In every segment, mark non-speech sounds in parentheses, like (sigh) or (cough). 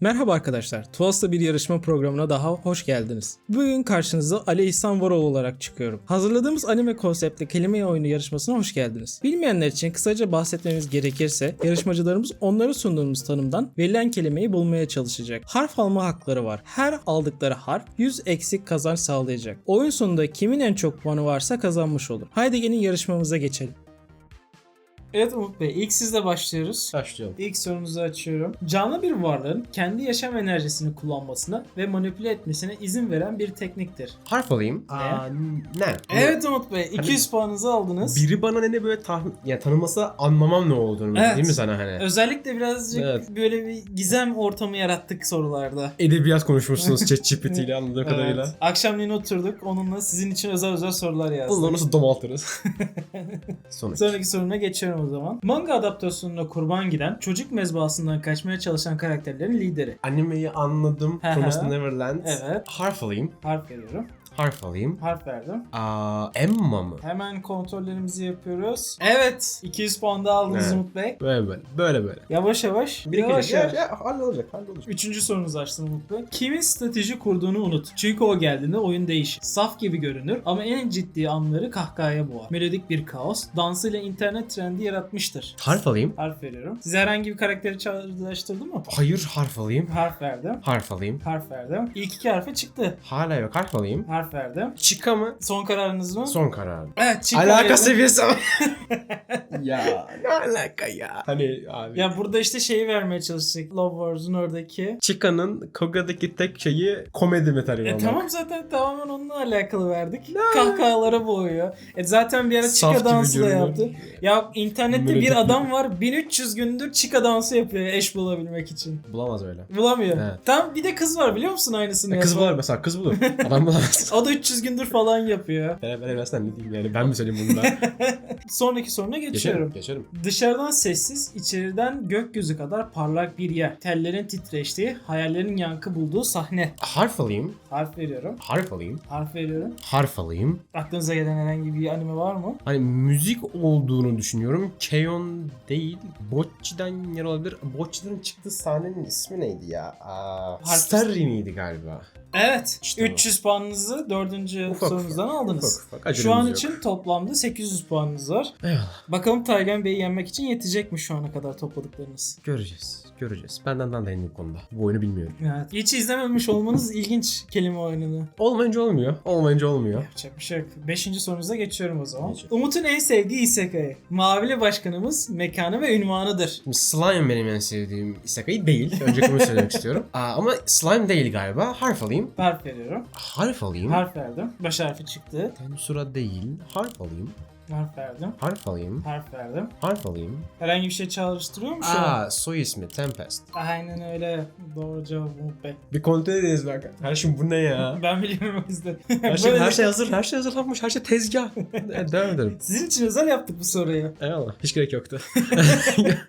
Merhaba arkadaşlar, Tuas'ta bir yarışma programına daha hoş geldiniz. Bugün karşınıza Ali İhsan Varol olarak çıkıyorum. Hazırladığımız anime konseptli kelime oyunu yarışmasına hoş geldiniz. Bilmeyenler için kısaca bahsetmemiz gerekirse, yarışmacılarımız onlara sunduğumuz tanımdan verilen kelimeyi bulmaya çalışacak. Harf alma hakları var. Her aldıkları harf 100 eksik kazanç sağlayacak. Oyun sonunda kimin en çok puanı varsa kazanmış olur. Haydi gelin yarışmamıza geçelim. Evet Umut Bey, ilk sizle başlıyoruz. Başlayalım. İlk sorunuzu açıyorum. Canlı bir varlığın kendi yaşam enerjisini kullanmasına ve manipüle etmesine izin veren bir tekniktir. Harf alayım. Aa, ne? Evet Umut Bey, 200 puanınızı aldınız. Biri bana ne ne böyle tahmin, ya tanıması anlamam ne olduğunu Evet. değil mi sana hani? Özellikle birazcık Evet. böyle bir gizem ortamı yarattık sorularda. Edebiyat konuşmuşsunuz (laughs) ChatGPT ile anladığım kadarıyla. Evet. Akşamleyin oturduk. Onunla sizin için özel özel sorular yazdık. Onları nasıl domaltırız? (laughs) Sonuç. Sonraki soruna geçiyorum o zaman. Manga adaptasyonuna kurban giden, çocuk mezbahasından kaçmaya çalışan karakterlerin lideri. Animeyi anladım. Promised Neverland. Evet. Harf alayım. Harf veriyorum. Harf alayım. Harf verdim. Aa, Emma mı? Hemen kontrollerimizi yapıyoruz. Evet. 200 puan da aldınız Evet. Umut Bey. Böyle böyle. Böyle böyle. Yavaş yavaş. Bir yavaş ya, yavaş. ya, hallolacak hallolacak. Üçüncü sorunuzu açtım Umut Bey. Kimin strateji kurduğunu unut. Çünkü o geldiğinde oyun değişir. Saf gibi görünür ama en ciddi anları kahkahaya boğar. Melodik bir kaos, dansıyla internet trendi yaratmıştır. Harf alayım. Harf veriyorum. Size herhangi bir karakteri çağrıştırdı mı? Hayır harf alayım. Harf verdim. Harf alayım. Harf verdim. İlk iki harfi çıktı. Hala yok harf alayım. Harf verdim. Chica mı? Son kararınız mı? Son kararım. Evet. çıktı Alaka verdim. seviyesi (laughs) ya ne alaka ya. Hani abi. Ya burada işte şeyi vermeye çalışacak. Love Wars'un oradaki. Chica'nın Koga'daki tek şeyi komedi metali E olmak. tamam zaten tamamen onunla alakalı verdik. Kahkahalara boğuyor. E zaten bir ara Saf Chica dansı da yaptı. Ya internette bir adam var 1300 gündür Chica dansı yapıyor eş bulabilmek için. Bulamaz öyle. Bulamıyor. Evet. Tam bir de kız var biliyor musun aynısını E, kız yapan? bulur mesela kız bulur. Adam bulamaz. (laughs) O da 300 gündür falan yapıyor. Ben ben evlensen ne diyeyim yani ben mi söyleyeyim bunu da? (laughs) Sonraki soruna geçiyorum. geçerim. Geçerim. Dışarıdan sessiz, içeriden gökyüzü kadar parlak bir yer. Tellerin titreştiği, hayallerin yankı bulduğu sahne. Harf alayım. Harf veriyorum. Harf alayım. Harf veriyorum. Harf alayım. Aklınıza gelen herhangi bir anime var mı? Hani müzik olduğunu düşünüyorum. Keon değil. Bocchi'den yer olabilir. Bocchi'den çıktığı sahnenin ismi neydi ya? Aa, Harf- Starry miydi galiba? Evet. İşte 300 puanınızı dördüncü Ufak sorunuzdan aldınız. Ufak ufak. Şu an yok. için toplamda 800 puanınız var. Eyvallah. Bakalım Taygan Bey'i yenmek için yetecek mi şu ana kadar topladıklarınız? Göreceğiz. Göreceğiz. Benden daha değilim bu konuda. Bu oyunu bilmiyorum. Evet. Hiç izlememiş olmanız ilginç kelime oyununu. Olmayınca olmuyor. Olmayınca olmuyor. Yapacak bir şey yok. Beşinci sorunuza geçiyorum o zaman. Geç. Umut'un en sevdiği isekai. Mavili başkanımız mekanı ve ünvanıdır. Şimdi slime benim en sevdiğim isekai değil. Önce bunu söylemek (laughs) istiyorum. Aa, ama slime değil galiba. Harf alayım. Harf veriyorum. Harf alayım. Harf verdim. Baş harfi çıktı. Tensura değil. Harf alayım. Harf verdim. Harf alayım. Harf verdim. Harf alayım. Herhangi bir şey çağrıştırıyor mu şu an? Aa soy ismi Tempest. Aynen öyle. Doğru cevap Umut Bey. Bir kontrol ediniz bak. Her şey bu ne ya? (laughs) Ben biliyorum o yüzden. Her şey, (laughs) Böyle- her şey hazır. Her şey hazırlanmış. Her şey tezgah. (laughs) Evet, Devam edelim. Sizin için özel yaptık bu soruyu. Eyvallah. Hiç gerek yoktu.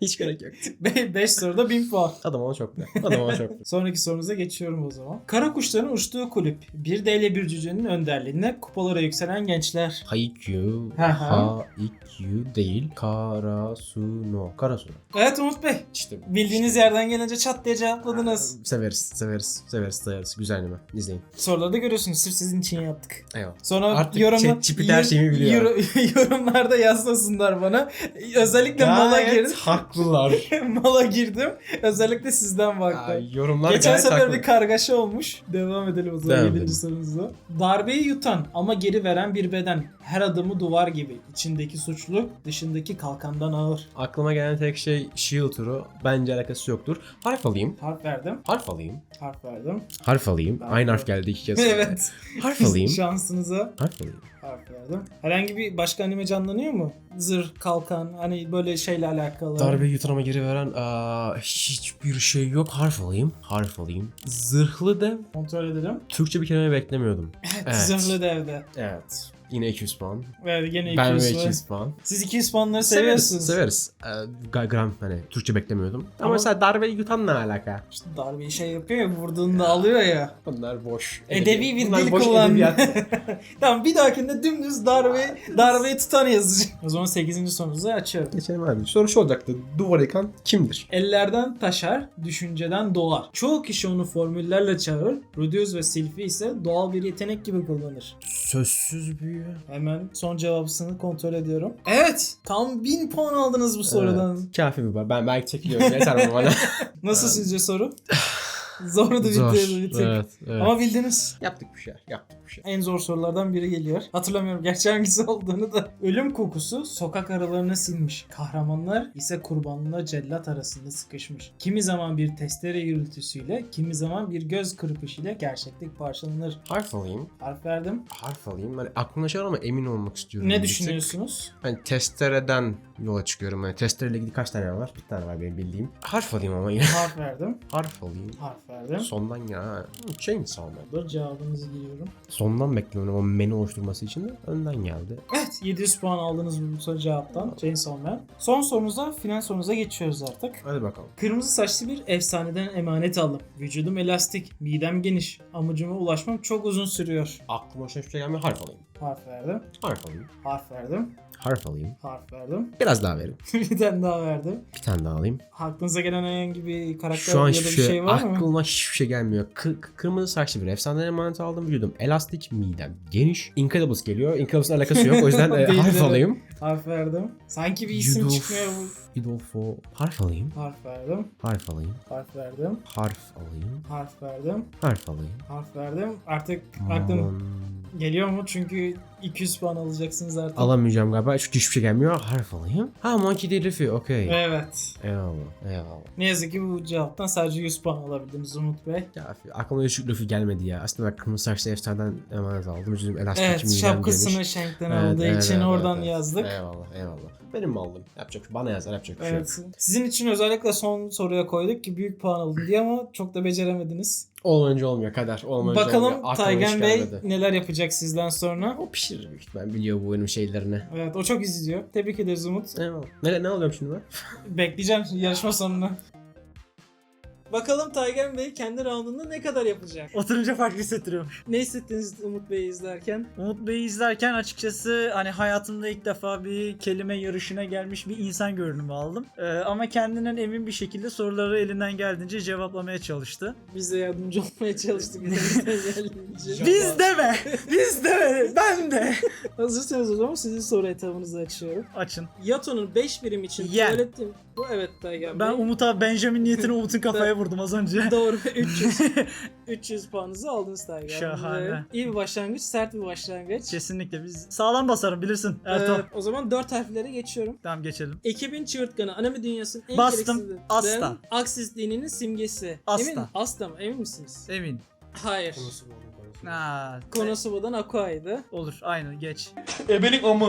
Hiç gerek yoktu. 5 soruda 1000 puan. Adam ona çoktu. Adam ona çoktu. Sonraki sorunuza geçiyorum o zaman. Kara kuşların uçtuğu kulüp. Bir D ile bir cücenin önderliğinde kupalara yükselen gençler. Haikyuu. Hı Haikyuu değil. Karasuno. Karasuno. Evet Umut Bey. İşte Bildiğiniz yerden gelince çat diye cevapladınız. Severiz, severiz, severiz, severiz. Güzel anime. İzleyin. Soruları da görüyorsunuz. Sırf sizin için yaptık. Eyvallah. Sonra Artık yorumu, ChatGPT her şeyimi biliyor. yor- (laughs) yorumlarda yazmasınlar bana. Özellikle mala girdim. haklılar. (laughs) mala girdim. Özellikle sizden baktım. Ay, yorumlar Geçen gayet sefer haklı. bir kargaşa olmuş. Devam edelim o zaman Devam 7. edelim. sorumuzda. Darbeyi yutan ama geri veren bir beden. Her adımı duvar gibi. İçindeki suçluluk dışındaki kalkandan ağır. Aklıma gelen tek şey Shield turu. Bence alakası yoktur. Harf alayım. Harf verdim. Harf alayım. Harf verdim. Harf alayım. Ben Aynı harf geldi iki kez. (laughs) evet. Harf alayım. (laughs) Şansınıza Harf alayım. harf verdim. Herhangi bir başka anime canlanıyor mu? Zırh, kalkan hani böyle şeyle alakalı. Darbe yutanama geri veren aa, hiçbir şey yok. Harf alayım. Harf alayım. Zırhlı dev. Kontrol edelim. Türkçe bir kelime beklemiyordum. Evet, Evet. zırhlı devde. Evet. Yine 200 puan. Evet Ben 200 ve var. 200 puan. Siz 200 puanları Severiz. seviyorsunuz. Severiz. Ee, ga- gram hani Türkçe beklemiyordum. Ama, Ama- mesela darbeyi yutan ne alaka? İşte darbeyi şey yapıyor ya vurduğunda alıyor ya. Bunlar boş. Edebi bir Bunlar dil kullan. (laughs) tamam bir dahakinde dümdüz darbe, darbeyi tutan yazacağım. O zaman 8. sorumuzu açıyorum. Geçelim abi. Soru şu olacaktı. Duvar yıkan kimdir? Ellerden taşar, düşünceden doğar. Çoğu kişi onu formüllerle çağırır. Rudius ve Silfi ise doğal bir yetenek gibi kullanır. Sözsüz büyü. Hemen son cevabını kontrol ediyorum. Evet, tam 1000 puan aldınız bu sorudan. Evet. Kafi mi var? Ben belki çekiliyorum. Yeter bana? (laughs) Nasıl sizce soru? (laughs) Zordu Zor. bitti bir tık. Evet, evet. Ama bildiniz. Yaptık bir şey. Yaptık bir şey. En zor sorulardan biri geliyor. Hatırlamıyorum gerçi hangisi olduğunu da. Ölüm kokusu sokak aralarına sinmiş. Kahramanlar ise kurbanla cellat arasında sıkışmış. Kimi zaman bir testere gürültüsüyle, kimi zaman bir göz kırpışıyla gerçeklik parçalanır. Harf alayım. Harf verdim. Harf alayım. Hani aklımda şey var ama emin olmak istiyorum. Ne bir tık. düşünüyorsunuz? Hani testereden yola çıkıyorum. Hani testereyle ilgili kaç tane var? Bir tane var benim bildiğim. Harf alayım ama yine. Harf verdim. Harf alayım. Harf verdim. Sondan ya. ha. Chainsaw Man. Dur cevabınızı giriyorum. Sondan bekliyorum ama menü oluşturması için de önden geldi. Evet 700 puan aldınız bu soru cevaptan. Chainsaw Man. Son sorumuza final sorunuza geçiyoruz artık. Hadi bakalım. Kırmızı saçlı bir efsaneden emanet aldım. Vücudum elastik, midem geniş. Amacıma ulaşmam çok uzun sürüyor. Aklıma hiçbir şey gelmiyor. Harf alayım. Harf verdim. Harf alayım. Harf verdim. Harf alayım. Harf verdim. Biraz daha verin. (laughs) bir tane daha verdim. Bir tane daha alayım. Aklınıza gelen herhangi bir karakter Şu an ya da bir şey, şey var mı? aklıma hiçbir şey gelmiyor. Kı- kırmızı saçlı bir efsaneden emanet aldım vücudum. Elastik midem geniş. Incredibles geliyor. Incredibles'ın alakası yok. O yüzden (laughs) e, harf alayım. Harf verdim. Sanki bir isim Yudolf. çıkmıyor bu. Idolfo. Harf alayım. Harf verdim. Harf alayım. Harf verdim. Harf alayım. Harf verdim. Harf alayım. Harf verdim. Artık aklım. Geliyor mu? Çünkü 200 puan alacaksınız artık. Alamayacağım galiba çünkü hiçbir şey gelmiyor. Harf alayım. Ha Monkey D. Luffy. Okey. Evet. Eyvallah. Eyvallah. Ne yazık ki bu cevaptan sadece 100 puan alabildiniz Umut Bey. Ya aklıma hiç Luffy gelmedi ya. Aslında ben kırmızı saçlı efsaneden emanet aldım. Vücudum elastik Evet şapkasını. Shank'ten Evet, aldığı evet, için evet, oradan evet. yazdık. Eyvallah eyvallah. Benim mi aldım? Yapacak bana yazar yapacak bir şey yok. Evet. Sizin için özellikle son soruya koyduk ki büyük puan alın diye ama çok da beceremediniz. Olmayınca olmuyor kader. Olmayınca Bakalım olmuyor. Hiç Taygen Bey gelmedi. neler yapacak sizden sonra. O pişirir büyük ihtimal biliyor bu benim şeylerini. Evet o çok izliyor. Tebrik ederiz Umut. Eyvallah. Ne, ne alıyorum şimdi ben? Bekleyeceğim yarışma sonunu. Bakalım Taygen Bey kendi roundunda ne kadar yapacak? Oturunca farklı hissettiriyorum. Ne hissettiniz Umut Bey'i izlerken? Umut Bey'i izlerken açıkçası hani hayatımda ilk defa bir kelime yarışına gelmiş bir insan görünümü aldım. Ee, ama kendinden emin bir şekilde soruları elinden geldiğince cevaplamaya çalıştı. Biz de yardımcı olmaya çalıştık. (laughs) Biz deme! Biz deme! Ben de! (laughs) Hazırsanız o zaman sizin soru etabınızı açıyorum. Açın. Yato'nun 5 birim için Yen. tuvaletim... Bu evet Taygen Bey. Ben Umut'a Benjamin niyetine Umut'un kafaya vurdum az önce. (laughs) Doğru (laughs) 300 300 puanınızı aldınız Taygen. Şahane. Ve İyi bir başlangıç, sert bir başlangıç. Kesinlikle biz sağlam basarım bilirsin Erto. Ee, o zaman 4 harflere geçiyorum. Tamam geçelim. Ekibin çığırtkanı anime dünyasının en Bastım. Asta. Aksis dininin simgesi. Asta. Emin, Asta mı? Emin misiniz? Emin. Hayır. Ha, Konosuba'dan Aqua'ydı. olur aynı geç.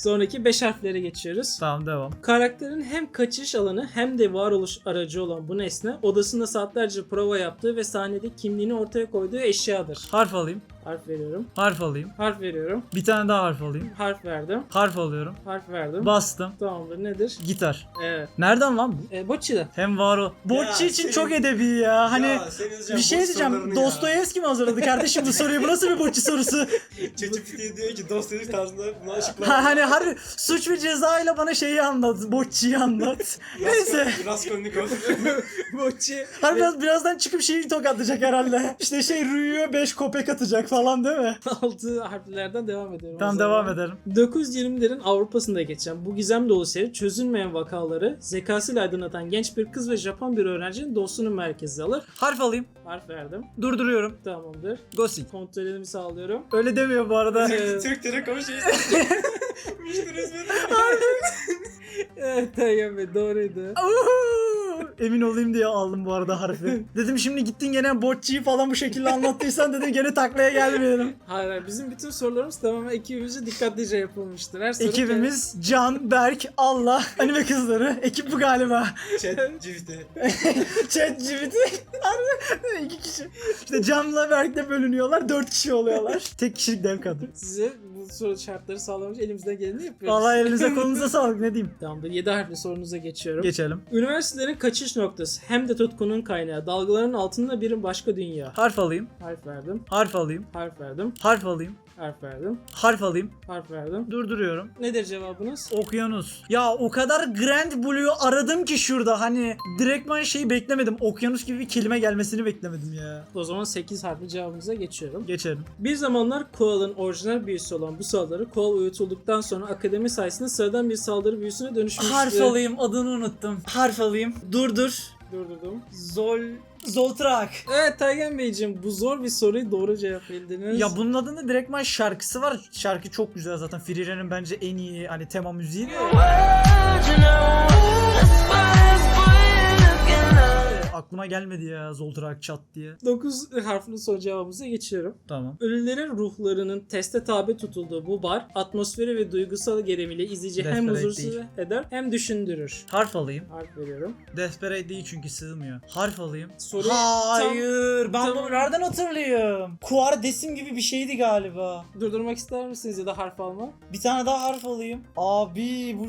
Sonraki 5 harflere geçiyoruz. Tamam devam. Karakterin hem kaçış alanı hem de varoluş aracı olan bu nesne odasında saatlerce prova yaptığı ve sahnede kimliğini ortaya koyduğu eşyadır. Harf alayım. Harf veriyorum. Harf alayım. Harf veriyorum. Bir tane daha harf alayım. Harf verdim. Harf alıyorum. Harf verdim. Bastım. Tamamdır. Nedir? Gitar. Evet. Nereden lan bu? E, Bocci'den. Hem var o. Bocci için senin- çok edebi ya. Hani Ya, senin bir şey boş diyeceğim. sorularını Dostoyevski mi hazırladı kardeşim bu soruyu? Bu nasıl bir Bocci sorusu? (laughs) ya. ChatGPT diyor ki Dostoyevski tarzında buna açıklar. Ha, hani harbi suç ve ceza ile bana şeyi anlat. Bocci'yi anlat. Neyse. Raskolnikov. (laughs) Bocci. Harbi biraz, birazdan çıkıp şeyi tokatlayacak herhalde. İşte şey Rüyu'ya 5 kopek atacak falan değil mi? (laughs) 6 harflerden devam ediyorum. Tamam devam edelim. 920'lerin Avrupa'sında geçen bu gizem dolu seri çözülmeyen vakaları zekasıyla aydınlatan genç bir kız ve Japon bir öğrencinin dostunu merkeze alır. Harf alayım. Harf verdim. Durduruyorum. Tamamdır. Gosik. Kontrolümü sağlıyorum. Öyle demiyor bu arada. Ee, (laughs) Türk Telekom şeyi. (laughs) Müşteri hizmeti. evet Taygen Bey doğruydu. Emin olayım diye aldım bu arada harfi. (laughs) dedim şimdi gittin gene Bocci'yi falan bu şekilde anlattıysan dedim gene taklaya gelmeyelim. Hayır, hayır bizim bütün sorularımız tamamen ekibimizce dikkatlice yapılmıştır. Her soru Ekibimiz Can, Berk, Allah, anime kızları. Ekip bu galiba. ChatGPT. Chat GPT. (laughs) Harbi iki kişi. İşte Can'la Berk'le bölünüyorlar. Dört kişi oluyorlar. Tek kişilik dev kadro. size bu soru şartları sağlamış elimizden geleni yapıyoruz. Vallahi elinize (laughs) kolunuza sağlık ne diyeyim. Tamamdır 7 harfli sorunuza geçiyorum. Geçelim. Üniversitelerin kaçış noktası hem de tutkunun kaynağı. Dalgaların altında bir başka dünya. Harf alayım. Harf verdim. Harf alayım. Harf verdim. Harf alayım. Harf verdim. Harf alayım. Harf verdim. Durduruyorum. Nedir cevabınız? Okyanus. Ya o kadar Grand Blue'yu aradım ki şurada hani direktman şeyi beklemedim. Okyanus gibi bir kelime gelmesini beklemedim ya. O zaman 8 harfli cevabımıza geçiyorum. Geçelim. Bir zamanlar koalın orijinal büyüsü olan bu saldırı koal uyutulduktan sonra akademi sayesinde sıradan bir saldırı büyüsüne dönüşmüştü. Harf alayım adını unuttum. Harf alayım. Dur dur. Durdurdum. Zol... Zoltrak. Evet Taygen Beyciğim bu zor bir soruyu doğru cevap. Ya bunun adında direktman şarkısı var. Şarkı çok güzel zaten. Frire'nin bence en iyi hani tema müziği. Aklıma gelmedi ya Zoltrak çat diye. 9 harfli soru cevabımıza geçiyorum. Tamam. Ölülerin ruhlarının teste tabi tutulduğu bu bar atmosferi ve duygusal gerilimiyle izleyici hem Desperate huzursuz değil. eder hem düşündürür. Harf alayım. Harf veriyorum. Desperate değil çünkü sığmıyor. Harf alayım. Soru Hayır. ben tam- bunu nereden hatırlıyorum? Kuar desim gibi bir şeydi galiba. durdurmak ister misiniz ya da harf alma? Bir tane daha harf alayım. Abi bu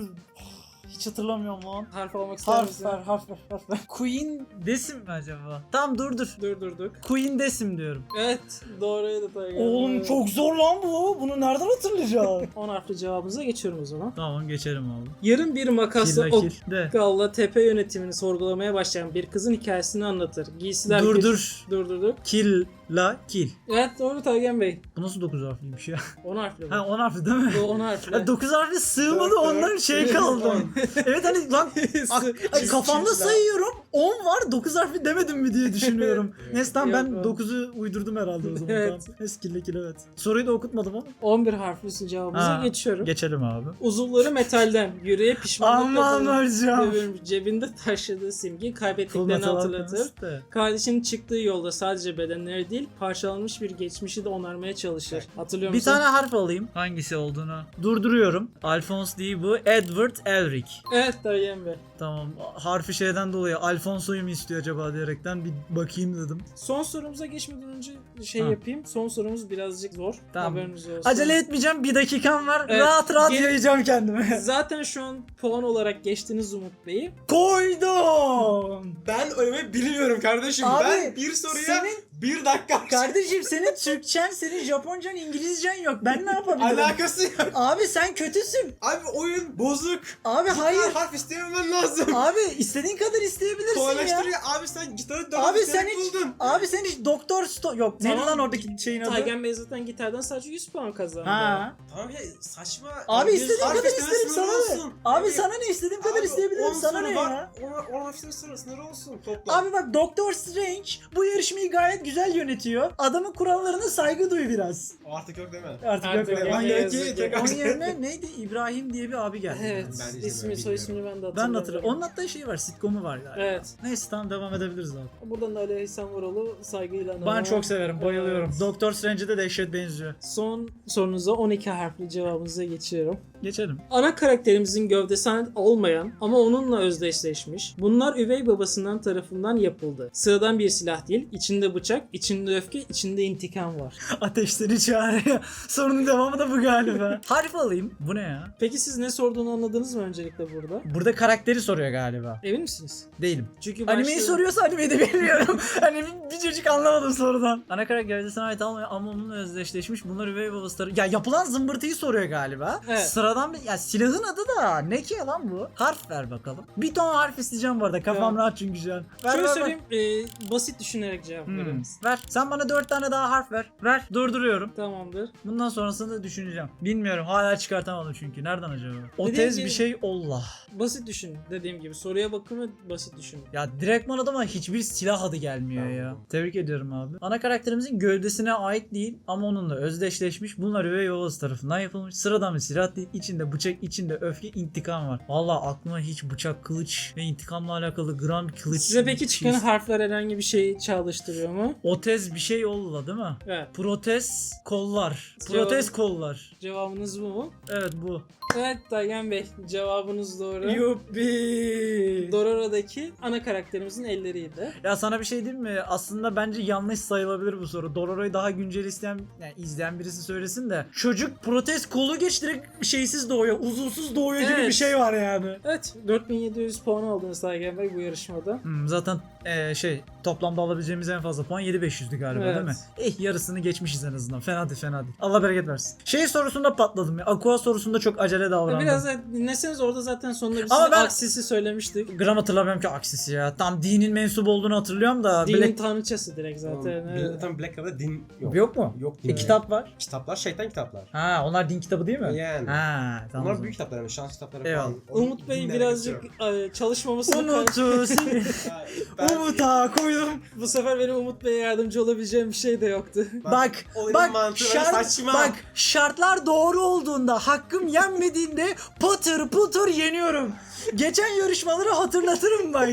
hiç hatırlamıyorum lan. Harf almak ister Harf misin? ver, harf ver, harf ver. (laughs) Queen desim mi acaba? Tamam dur dur. Durdurduk. Queen desim diyorum. Evet doğruydu Taygen. Oğlum çok zor lan bu. Bunu nereden hatırlayacağım? (laughs) 10 harfli cevabımıza geçiyorum o zaman. tamam geçelim abi. Yarın bir makasla Kill la kill. De. Okkal'la tepe yönetimini sorgulamaya başlayan bir kızın hikayesini anlatır. Giysiler Dur geç- dur. Durdurduk. Kill la kill. Evet doğru Taygen Bey. Bu nasıl 9 harfliymiş ya? (laughs) 10 harfli bu. Ha 10 harfli değil mi? Bu 10 harfli. Ya 9 harfli sığmadı ondan şey kaldım. evet hani lan (laughs) ak- ay, kafamda sayıyorum 10 var 9 harfli demedim mi diye düşünüyorum. (laughs) Neyse tamam ben Yok, o- 9'u uydurdum herhalde o zaman. Evet. Tamam. Neyse kill evet. Soruyu da okutmadım ama. 11 harfli cevabımıza Ha, geçiyorum. Geçelim abi. Uzuvları metalden, yüreğe pişmanlıkla Aman dolu- hocam. dövülmüş, cebinde taşıdığı simgeyi Full kaybettiklerini Metal hatırlatır. Alchemist de. Kardeşinin çıktığı yolda sadece bedenleri değil, parçalanmış bir geçmişi de onarmaya çalışır. Hatırlıyor Bir musun? tane harf alayım. Hangisi olduğunu durduruyorum. Alphonse değil bu. Edward Elric. Evet Dayen Bey. Tamam. Harfi şeyden dolayı Alfonso'yu mu istiyor acaba diyerekten bir bakayım dedim. Son sorumuza geçmeden önce şey Ha. yapayım. Son sorumuz birazcık zor. Tamam. Haberiniz olsun. Acele etmeyeceğim. Bir dakikam var. Evet, Rahat rahat gel- yayacağım kendimi. (laughs) Zaten şu an puan olarak geçtiniz Umut Bey'i. Koydum. Ben ölmeyi bilmiyorum kardeşim. Abi, ben bir soruya senin- bir dakika Kardeşim senin Türkçen, senin Japoncan, İngilizcen yok. Ben ne yapabilirim? alakası yok. Abi sen kötüsün. Abi oyun bozuk. Abi Gitar hayır. harf istememen lazım. Abi istediğin kadar isteyebilirsin ya. Kolaylaştırıyor. Abi sen gitarı dört Abi sen hiç buldun. abi sen hiç Doktor Stone yok. Tamam. Ne lan oradaki şeyin adı? Taygen Bey zaten gitardan sadece 100 puan kazandı. Ha. Tamam ya saçma. Abi harf kadar isterim sana ne? olsun. Abi Abi, sana ne istediğim kadar isteyebilirim sana ne var, ya? On, on harflerin sınırı, sınırı olsun toplam. Abi bak Doktor Strange bu yarışmayı gayet güzel yönetiyor. Adamın kurallarına saygı duy biraz. O artık yok değil mi? Artık, Artık yok. yok. Yerine- yazık ki. tekrar- Onun yerine (laughs) neydi? İbrahim diye bir abi geldi. Evet. Ben de ismi, izlemiyorum, soy ismini ben de Ben hatırlamıyorum. de hatırlıyorum. Onun hatta şeyi var, sitcomu var galiba. Evet. Neyse tamam devam edebiliriz abi. Buradan da Ali İhsan Varol'u saygıyla Ben anıyorum. çok severim, bayılıyorum. Evet. Doktor Strange'e de dehşet benziyor. Son sorunuza 12 harfli cevabınıza geçiyorum. Geçelim. Ana karakterimizin gövdesi olmayan ama onunla özdeşleşmiş. Bunlar üvey babasından tarafından yapıldı. Sıradan bir silah değil, içinde bıçak, içinde öfke, içinde intikam var. (laughs) Ateş seni çağırıyor. Sorunun devamı da bu galiba. (laughs) Harf alayım. Bu ne ya? Peki siz ne sorduğunu anladınız mı öncelikle burada? Burada karakteri soruyor galiba. Emin misiniz? Değilim. Çünkü Animeyi başta- soruyorsa animeyi de bilmiyorum. (laughs) hani bir, bir çocuk anlamadım sorudan. Ana karakter gövdesine ait olmayan ama onunla özdeşleşmiş. Bunlar üvey babası tarafı- Ya yapılan zımbırtıyı soruyor galiba. Evet. Sıradan bir... Ya silahın adı da ne ki lan bu? Harf ver bakalım. Bir ton harf isteyeceğim bu arada. Kafam rahat çünkü şu an. Ver, Şöyle ver, ver. söyleyeyim, e, basit düşünerek cevap Hmm. verin. Ver. Sen bana dört tane daha harf ver. Ver. Durduruyorum. Tamamdır. Bundan sonrasını da düşüneceğim. Bilmiyorum. Hala çıkartamadım çünkü. Nereden acaba? O Dediğim tez gibi- bir şey Allah. Basit düşün dediğim gibi. Soruya bakın ve basit düşünün. Ya direktman adama hiçbir silah adı gelmiyor ya. Tebrik ediyorum abi. Ana karakterimizin gövdesine ait değil ama onunla özdeşleşmiş. Bunlar üvey babası tarafından yapılmış. Sıradan bir silah değil. İçinde bıçak içinde öfke intikam var. Valla aklıma hiç bıçak kılıç ve intikamla alakalı gram kılıç. Size peki çıkan harfler herhangi bir şey çağrıştırıyor mu? Otez bir şey yolla değil mi? Evet. Protez kollar. Protez kollar. Cevabınız bu mu? Evet bu. Evet Dayan Bey cevabınız doğru. Yuppi. Dororo'daki ana karakterimizin elleriydi. Ya sana bir şey diyeyim mi? Aslında bence yanlış sayılabilir bu soru. Dororo'yu daha güncel isteyen, yani izleyen birisi söylesin de. Çocuk protez kolu geç direkt şeysiz doğuyor. Uzunsuz doğuyor gibi Evet. bir şey var yani. Evet 4700 puan aldınız Dayan Bey bu yarışmada. Hmm, zaten eee, şey toplamda alabileceğimiz en fazla puan 7500'dü galiba Evet. değil mi? Eh yarısını geçmişiz en azından. Fena değil fena değil. Allah bereket versin. Şey sorusunda patladım ya. Aqua sorusunda çok acele davrandım. Biraz da dinleseniz orada zaten sonunda biz Ama size ben- aksisi söylemiştik. Gram hatırlamıyorum ki aksisi ya. Tam dinin mensubu olduğunu hatırlıyorum da. Dinin Black- tanrıçası direkt zaten. evet. Zaten Black Clover'da din yok. Yok mu? Yok din. E, kitap var. Kitaplar şeytan kitaplar. Ha onlar din kitabı değil mi? Yani. Ha tamam. o Bunlar büyük kitaplar yani şans kitapları Eyvallah. falan. Onun Umut Bey dinle birazcık yok. e, çalışmamasını Umut'u seni (laughs) Ya, ben- Umut'a koydum. Bu sefer benim Umut Bey'e yardımcı olabileceğim bir şey de yoktu. Bak oyunun bak mantığı şart, saçma. bak şartlar doğru olduğunda hakkım yenmediğinde patır putur yeniyorum. Geçen yarışmaları hatırlatırım bak.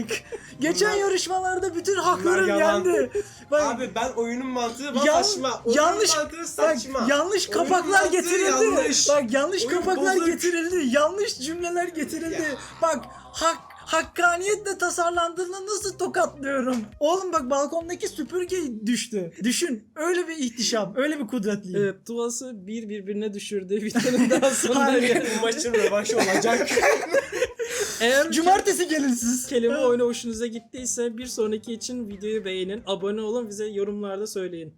Geçen Bunlar- yarışmalarda bütün haklarım yalan. yendi. Bak, Abi ben oyunun mantığı Yan- saçma. Oyunun yanlış- mantığı bak saçma. yanlış Oyunun kapaklar mantığı getirildi. yanlış. Bak yanlış Oyun kapaklar bozuk. getirildi. Yanlış cümleler getirildi. Ya. Bak hak hakkaniyetle tasarlandığında nasıl tokatlıyorum? Oğlum bak balkondaki süpürge düştü. Düşün. Öyle bir ihtişam, öyle bir kudretliyim. Evet Tuvas'ı bir birbirine düşürdü. Videonun daha (laughs) sonuna Harika. Bu maçın rövanşı olacak. (laughs) Eğer (laughs) Cumartesi gelin siz. kelime oyunu hoşunuza gittiyse bir sonraki için videoyu beğenin, abone olun, bize yorumlarda söyleyin.